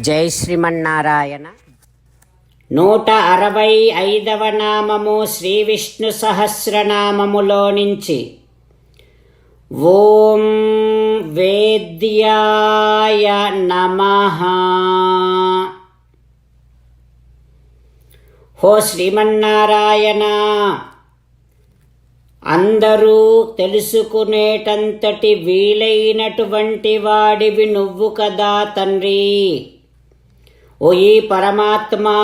జై శ్రీమన్నారాయణ. నూట అరవై ఐదవ నామము శ్రీ విష్ణు సహస్రనామములో నుంచి. ఓం వేద్యాయ నమ. హో శ్రీమన్నారాయణ అందరూ తెలుసుకునేటంతటి వీలైనటువంటి వాడివి నువ్వు కదా తండ్రి. ఓయి పరమాత్మా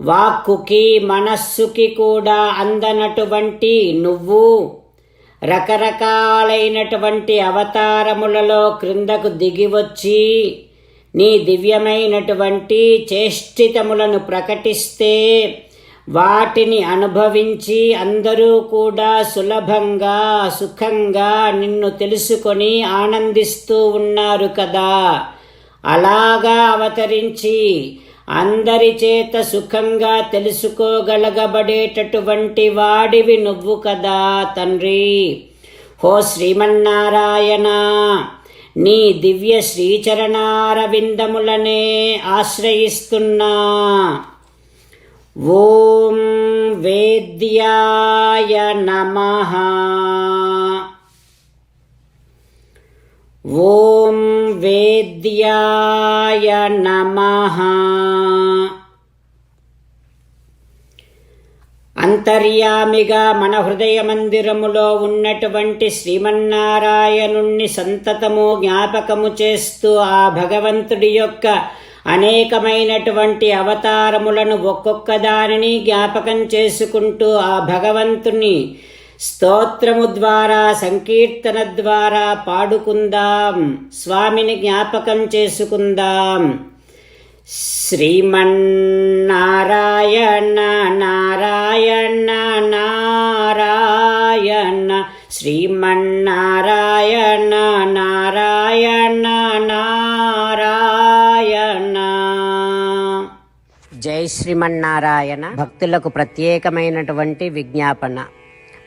వాక్కుకి మనస్సుకి కూడా అందనటువంటి నువ్వు. రకరకాలైనటువంటి అవతారములలో క్రిందకు దిగివచ్చి నీ దివ్యమైనటువంటి చేష్టితములను ప్రకటిస్తే వాటిని అనుభవించి అందరూ కూడా సులభంగా సుఖంగా నిన్ను తెలుసుకొని ఆనందిస్తూ ఉన్నారు కదా. అలాగా అవతరించి అందరి చేత సుఖంగా తెలుసుకోగలగబడేటటువంటి వాడివి నువ్వు కదా తండ్రి. హో శ్రీమన్నారాయణ నీ దివ్య శ్రీచరణారవిందములనే ఆశ్రయిస్తున్నా. ఓం వేద్యాయ నమహా ఓం వేద్యాయ నమః. అంతర్యామిగా మన హృదయ మందిరములో ఉన్నటువంటి శ్రీమన్నారాయణుణ్ణి సంతతము జ్ఞాపకము చేస్తూ ఆ భగవంతుడి యొక్క అనేకమైనటువంటి అవతారములను ఒక్కొక్క దానిని జ్ఞాపకం చేసుకుంటూ ఆ భగవంతుని స్తోత్రము ద్వారా సంకీర్తన ద్వారా పాడుకుందాం. స్వామిని జ్ఞాపకం చేసుకుందాం. శ్రీమన్నారాయణ నారాయణ నారాయణ. శ్రీమన్నారాయణ నారాయణ నారాయణ. జై శ్రీమన్నారాయణ. భక్తులకు ప్రత్యేకమైనటువంటి విజ్ఞాపన.